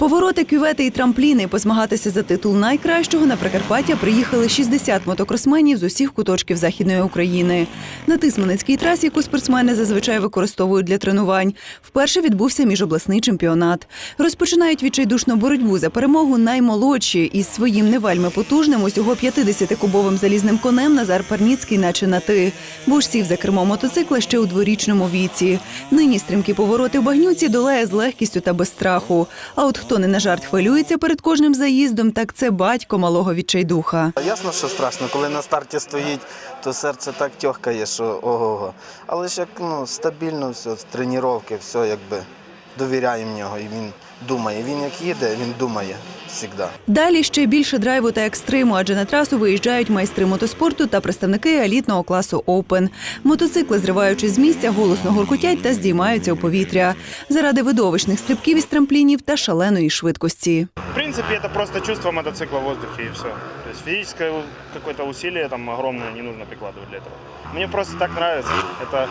Повороти, кювети і трампліни позмагатися за титул найкращого на Прикарпаття приїхали 60 мотокросменів з усіх куточків західної України. На Тисменецькій трасі, яку спортсмени зазвичай використовують для тренувань, вперше відбувся міжобласний чемпіонат. Розпочинають відчайдушну боротьбу за перемогу наймолодші із своїм не вельми потужним, усього 50-кубовим залізним конем Назар Парніцький, наче на ти. Бо ж сів за кермо мотоцикла ще у дворічному віці. Нині стрімкі повороти в багнюці долає з легкістю та без страху. А от хто не на жарт хвилюється перед кожним заїздом, так це батько малого відчайдуха. Ясно, що страшно, коли на старті стоїть, то серце так тьохкає, що ого-го. Але ж як ну, стабільно все, тренування, все якби довіряємо в нього. І він думає. Він як їде, він думає завжди. Далі ще більше драйву та екстриму, адже на трасу виїжджають майстри мотоспорту та представники елітного класу Open. Мотоцикли, зриваючись з місця, голосно гуркотять та здіймаються у повітря заради видовищних стрибків із трамплінів та шаленої швидкості. В принципе, это просто чувство мотоцикла в воздухе и все. То есть физическое у- какое-то усилие там огромное не нужно прикладывать для этого. Мне просто так нравится. Это...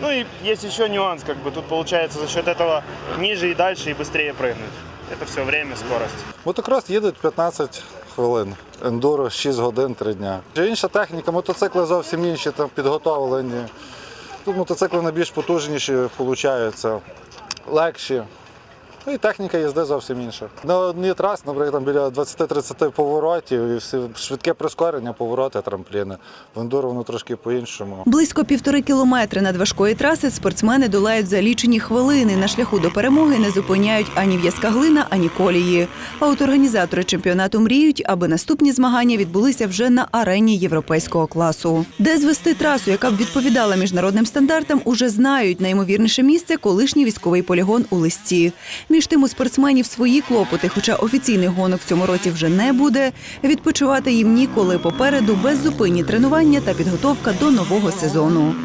Ну и есть еще нюанс, как бы тут получается за счет этого ниже и дальше и быстрее прыгнуть. Это все время, скорость. Мотокрос їдуть 15 хвилин, ендуро 6 годин 3 дня. Інша техніка, мотоцикли зовсім інші, там підготовлені. Тут мотоцикли найбільш потужніші, получаються, легші. Ну і техніка їзди зовсім інша. На одній трасі, наприклад, біля 20-30 поворотів і всі швидке прискорення, повороти, трампліни. В ендуро воно трошки по-іншому. Близько півтори кілометри надважкої траси спортсмени долають за лічені хвилини. На шляху до перемоги не зупиняють ані в'язка глина, ані колії. А от організатори чемпіонату мріють, аби наступні змагання відбулися вже на арені європейського класу. Де звести трасу, яка б відповідала міжнародним стандартам, уже знають. Найімовірніше місце колишній військовий полігон у листі. Між спортсменів свої клопоти, хоча офіційних гонок в цьому році вже не буде. Відпочивати їм ніколи попереду беззупинні тренування та підготовка до нового сезону.